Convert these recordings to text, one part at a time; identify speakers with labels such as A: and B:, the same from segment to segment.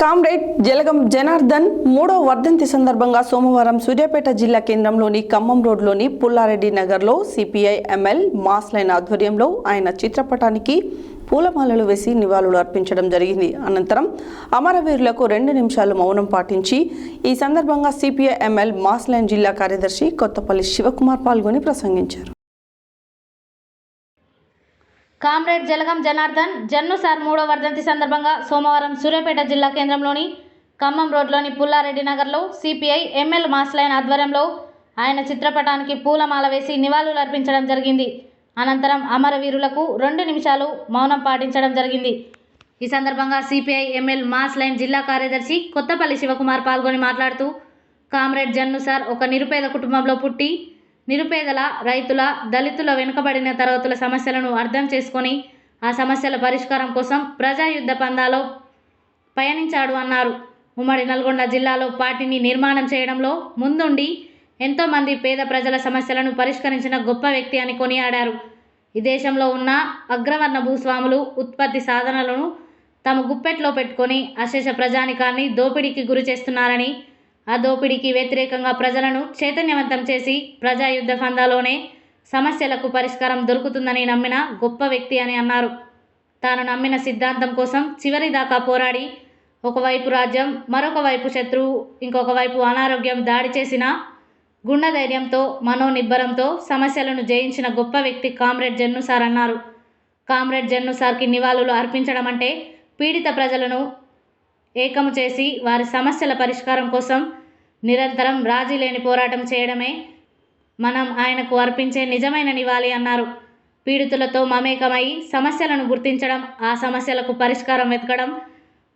A: Comrade Jalagam Janardhan మూడో వర్ధంతి సందర్భంగా సోమవారం సూర్యాపేట జిల్లా కేంద్రంలోని ఖమ్మం రోడ్లోని పుల్లారెడ్డి నగర్లో సిపిఐ ఎంఎల్ మాస్ లైన్ ఆధ్వర్యంలో ఆయన చిత్రపటానికి పూలమాలలు వేసి నివాళులు అర్పించడం జరిగింది. అనంతరం అమరవీరులకు రెండు నిమిషాలు మౌనం పాటించి ఈ సందర్భంగా సిపిఐ ఎంఎల్ మాస్ లైన్ జిల్లా కార్యదర్శి కొత్తపల్లి శివకుమార్ పాల్గొని ప్రసంగించారు.
B: కామ్రేడ్ జలగం జనార్దన్ జన్ను సార్ మూడో వర్ధంతి సందర్భంగా సోమవారం సూర్యాపేట జిల్లా కేంద్రంలోని ఖమ్మం రోడ్లోని పుల్లారెడ్డి నగర్లో సిపిఐ ఎంఎల్ మాస్లైన్ ఆధ్వర్యంలో ఆయన చిత్రపటానికి పూలమాల వేసి నివాళులు అర్పించడం జరిగింది. అనంతరం అమరవీరులకు రెండు నిమిషాలు మౌనం పాటించడం జరిగింది. ఈ సందర్భంగా సిపిఐ ఎంఎల్ మాస్ లైన్ జిల్లా కార్యదర్శి కొత్తపల్లి శివకుమార్ పాల్గొని మాట్లాడుతూ కామ్రేడ్ జన్ను సార్ ఒక నిరుపేద కుటుంబంలో పుట్టి నిరుపేదల రైతుల దళితుల వెనుకబడిన తరగతుల సమస్యలను అర్థం చేసుకొని ఆ సమస్యల పరిష్కారం కోసం ప్రజాయుద్ధ పందాలో పయనించాడు అన్నారు. ఉమ్మడి నల్గొండ జిల్లాలో పార్టీని నిర్మాణం చేయడంలో ముందుండి ఎంతోమంది పేద ప్రజల సమస్యలను పరిష్కరించిన గొప్ప వ్యక్తి అని కొనియాడారు. ఈ దేశంలో ఉన్న అగ్రవర్ణ భూస్వాములు ఉత్పత్తి సాధనలను తమ గుప్పెట్లో పెట్టుకొని అశేష ప్రజానికాన్ని దోపిడీకి గురి చేస్తున్నారని ఆ దోపిడీకి వ్యతిరేకంగా ప్రజలను చైతన్యవంతం చేసి ప్రజాయుద్ధ ఫందాలోనే సమస్యలకు పరిష్కారం దొరుకుతుందని నమ్మిన గొప్ప వ్యక్తి అని అన్నారు. తాను నమ్మిన సిద్ధాంతం కోసం చివరి దాకా పోరాడి ఒకవైపు రాజ్యం మరొక వైపు శత్రువు ఇంకొక వైపు అనారోగ్యం దాడి చేసిన గుండె ధైర్యంతో మనోనిబ్బరంతో సమస్యలను జయించిన గొప్ప వ్యక్తి కామ్రేడ్ జన్ను సార్ అన్నారు. కామ్రేడ్ జన్ను సార్కి నివాళులు అర్పించడం అంటే పీడిత ప్రజలను ఏకము చేసి వారి సమస్యల పరిష్కారం కోసం నిరంతరం రాజీ లేని పోరాటం చేయడమే మనం ఆయనకు అర్పించే నిజమైన నివాళి అన్నారు. పీడితులతో మమేకమై సమస్యలను గుర్తించడం ఆ సమస్యలకు పరిష్కారం వెతకడం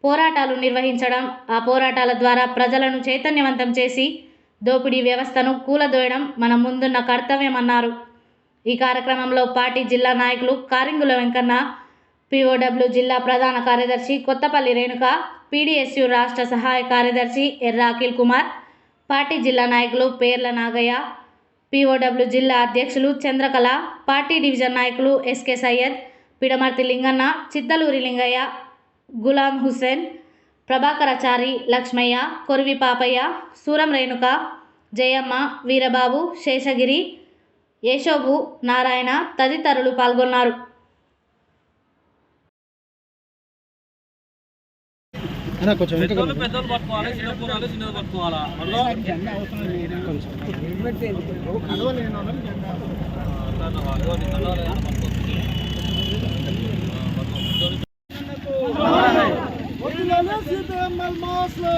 B: పోరాటాలు నిర్వహించడం ఆ పోరాటాల ద్వారా ప్రజలను చైతన్యవంతం చేసి దోపిడీ వ్యవస్థను కూలదోయడం మన ముందున్న కర్తవ్యం అన్నారు ఈ కార్యక్రమంలో పార్టీ జిల్లా నాయకులు కారింగుల వెంకన్న పిఓడబ్ల్యూ జిల్లా ప్రధాన కార్యదర్శి కొత్తపల్లి రేణుక పీడీఎస్యు రాష్ట్ర సహాయ కార్యదర్శి ఎర్ర అఖిల్ కుమార్ పార్టీ జిల్లా నాయకులు పేర్ల నాగయ్య పిఓడబ్ల్యూ జిల్లా అధ్యక్షులు చంద్రకళ పార్టీ డివిజన్ నాయకులు ఎస్కే సయ్యద్ పిడమర్తి లింగన్న చిత్తలూరి లింగయ్య గులాం హుస్సేన్ ప్రభాకరాచారి లక్ష్మయ్య కొరివి పాపయ్య సూరం రేణుక జయమ్మ వీరబాబు శేషగిరి యశోబు నారాయణ తదితరులు పాల్గొన్నారు.
C: పెద్దోళ్ళు పెద్దోళ్ళు పట్టుకోవాలి చిన్న కూరలు చిన్నది పట్టుకోవాలా? అందులో
D: సీతారామల్ మాస్లే.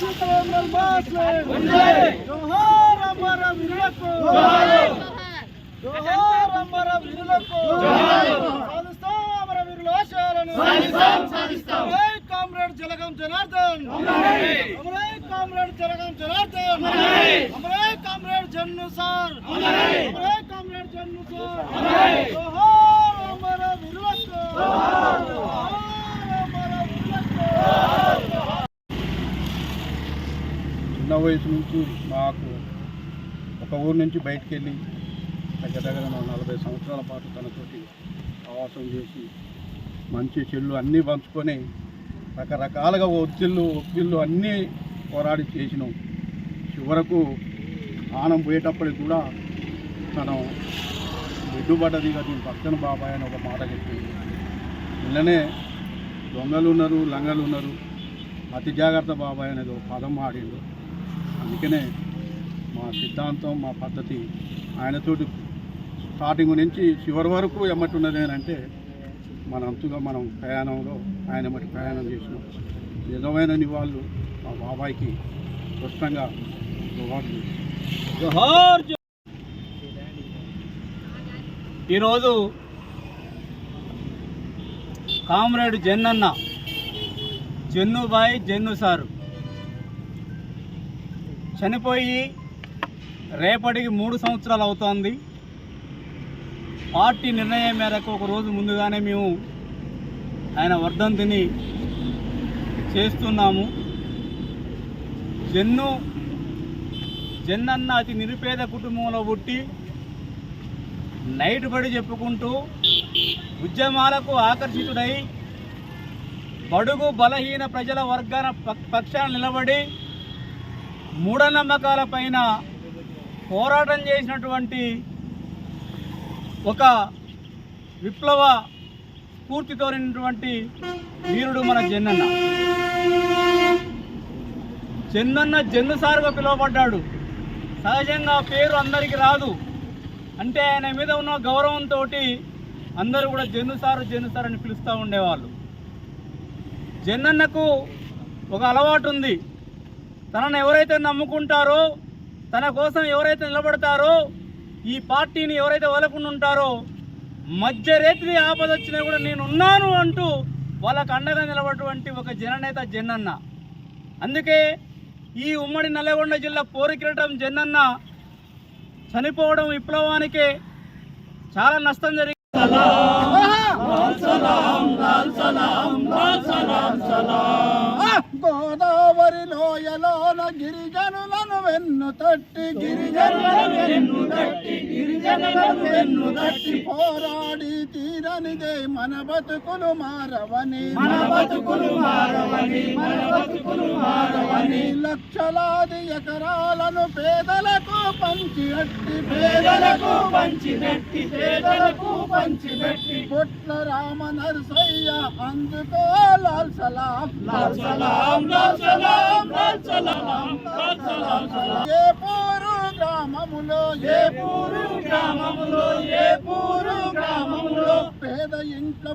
D: సీతారామల్ మాస్లే.
E: చిన్న వయసు నుంచి మాకు ఒక ఊరు నుంచి బయటికి వెళ్ళి దగ్గర దగ్గర నలభై సంవత్సరాల పాటు తనతోటి ఆవాసం చేసి మంచి చెల్లు అన్నీ పంచుకొని రకరకాలుగా ఒత్తిళ్ళు ఒత్తిళ్ళు అన్నీ పోరాడి చేసినాం. చివరకు ఆనం పోయేటప్పటికి కూడా తను బిడ్డుపడ్డదిగా దీని పక్కన బాబాయ్ అని ఒక మాట చెప్పింది. ఇళ్ళనే దొంగలు ఉన్నారు లంగలు ఉన్నారు అతి జాగ్రత్త బాబాయ్ అనేది ఒక పదం ఆడిండు అందుకనే మా సిద్ధాంతం మా పద్ధతి ఆయనతోటి స్టార్టింగ్ నుంచి చివరి వరకు ఎమ్మట్టున్నది అని మన అంతుగా మనం ప్రయాణంలో ఆయన మట్టి ప్రయాణం చేసినాం. నిజమైన నివాళులు మా బాబాయ్కి స్పష్టంగా
C: ఈరోజు కామ్రేడ్ జన్నన్న జన్నుబాయ్ జన్ను సారు చనిపోయి రేపటికి మూడు సంవత్సరాలు అవుతోంది. పార్టీ నిర్ణయం మేరకు ఒక రోజు ముందుగానే మేము ఆయన వర్ధంతిని చేస్తున్నాము. జన్ను జన్నన్న అతి నిరుపేద కుటుంబంలో పుట్టి నైట్ పడి చెప్పుకుంటూ ఉద్యమాలకు ఆకర్షితుడై బడుగు బలహీన ప్రజల వర్గాన పక్షాన నిలబడి మూఢనమ్మకాల పైన పోరాటం చేసినటువంటి ఒక విప్లవ స్ఫూర్తితో నిన్నటువంటి వీరుడు మన జన్నన్న. జన్నన్న జన్ను సారుగా పిలువబడ్డాడు సహజంగా పేరు అందరికీ రాదు. అంటే ఆయన మీద ఉన్న గౌరవంతో అందరూ కూడా జన్ను సారు జన్ను అని పిలుస్తూ ఉండేవాళ్ళు. జన్నన్నకు ఒక అలవాటు ఉంది. తనను ఎవరైతే నమ్ముకుంటారో తన కోసం ఎవరైతే నిలబడతారో ఈ పార్టీని ఎవరైతే వదలకుండా ఉంటారో మధ్యరేత్రి ఆపద వచ్చినా కూడా నేను ఉన్నాను అంటూ వాళ్ళకు అండగా నిలబడినటువంటి ఒక జననేత జన్నన్న అందుకే ఈ ఉమ్మడి నల్లగొండ జిల్లా పోరికిరటం జన్నన్న చనిపోవడం విప్లవానికే చాలా నష్టం జరిగింది
E: గోదావరి లోయలో గిరిజనులను వెన్ను తట్టి గిరిజనులను వెన్ను తట్టి గిరిజనులను వెన్ను తట్టి పోరాడి తీరనిదే మన బతుకులు మారవని. మన బతుకులు మారవని మన బతుకులు మారవని. లక్షలాది ఎకరాలను పేదలకు పంచిపెట్టి పేదలకు పంచిపెట్టి పేదలకు పంచిపెట్టి పొట్ల రామ నరసయ్య అందుకో లాల్ సలాం. లాల్ సలాం లాల్ సలాం లాల్ సలాం లాల్ సలాం ఏ పూరు గ్రామములో ఏ పూరు గ్రామములో ఏ పూరు గ్రామములో. పేద ఇంట్లో